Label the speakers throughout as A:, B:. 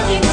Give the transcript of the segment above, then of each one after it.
A: Chicago.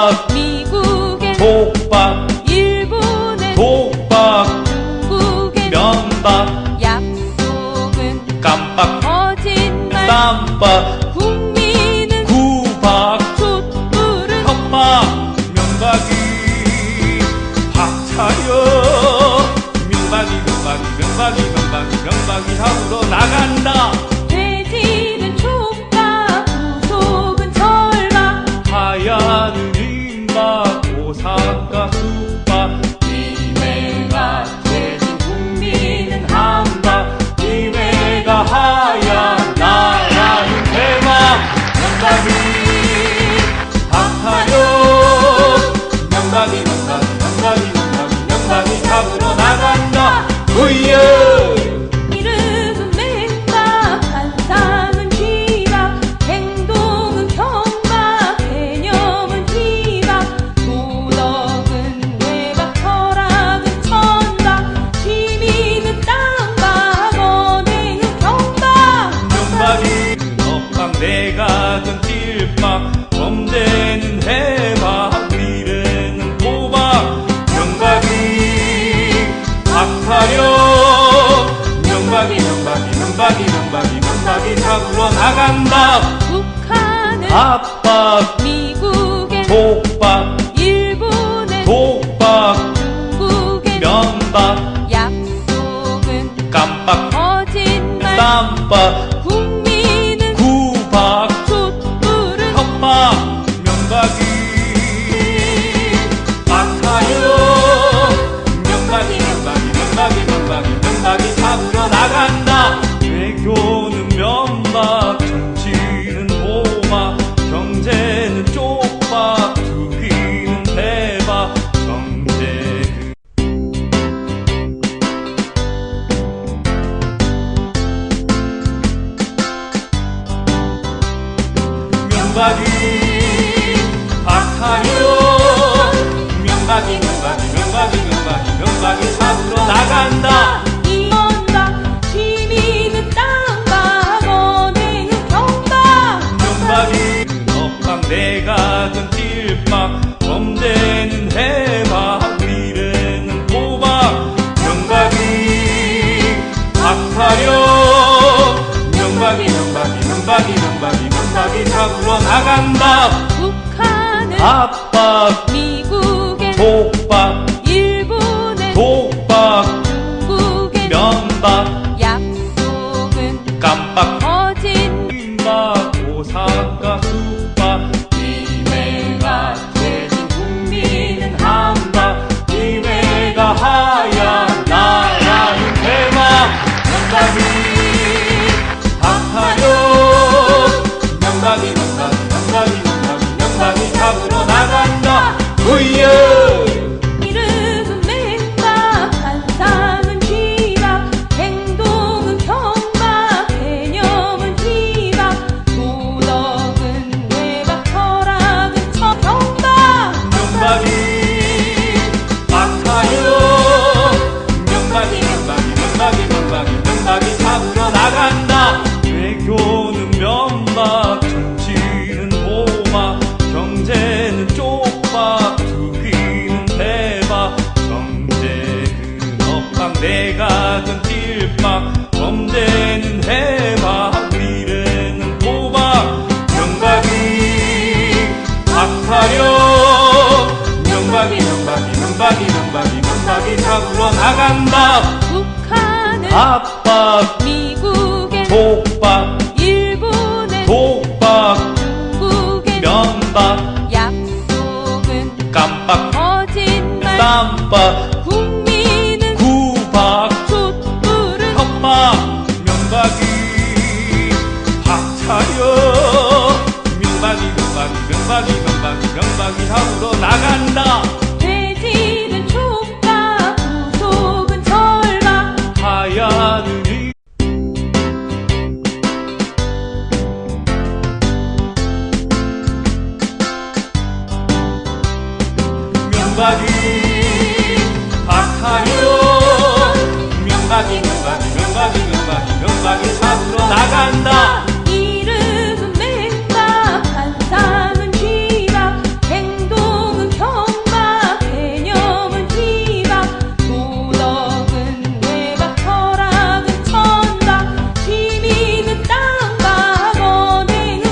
A: 김밥
B: 미국의 족밥. 잡으러 나간다. 후유. 한나이 잡으러 나간다.
A: 북한에
B: 압박
A: 미국에
B: 독박
A: 일본에
B: 독박
A: 중국에
B: 면박.
A: 약속은
B: 깜빡.
A: 거짓말.
B: 쌈박. 명박이 박하여 명박이 명박이 명박이 명박이 명박이 사으로 나간다. 영광이 영광이 영광이 영광이 영광이 영광이 눈박이 눈박이 눈박이 눈박이 눈박이 다 굴러나간다.
A: 북한은
B: 압박
A: 미국의
B: 독박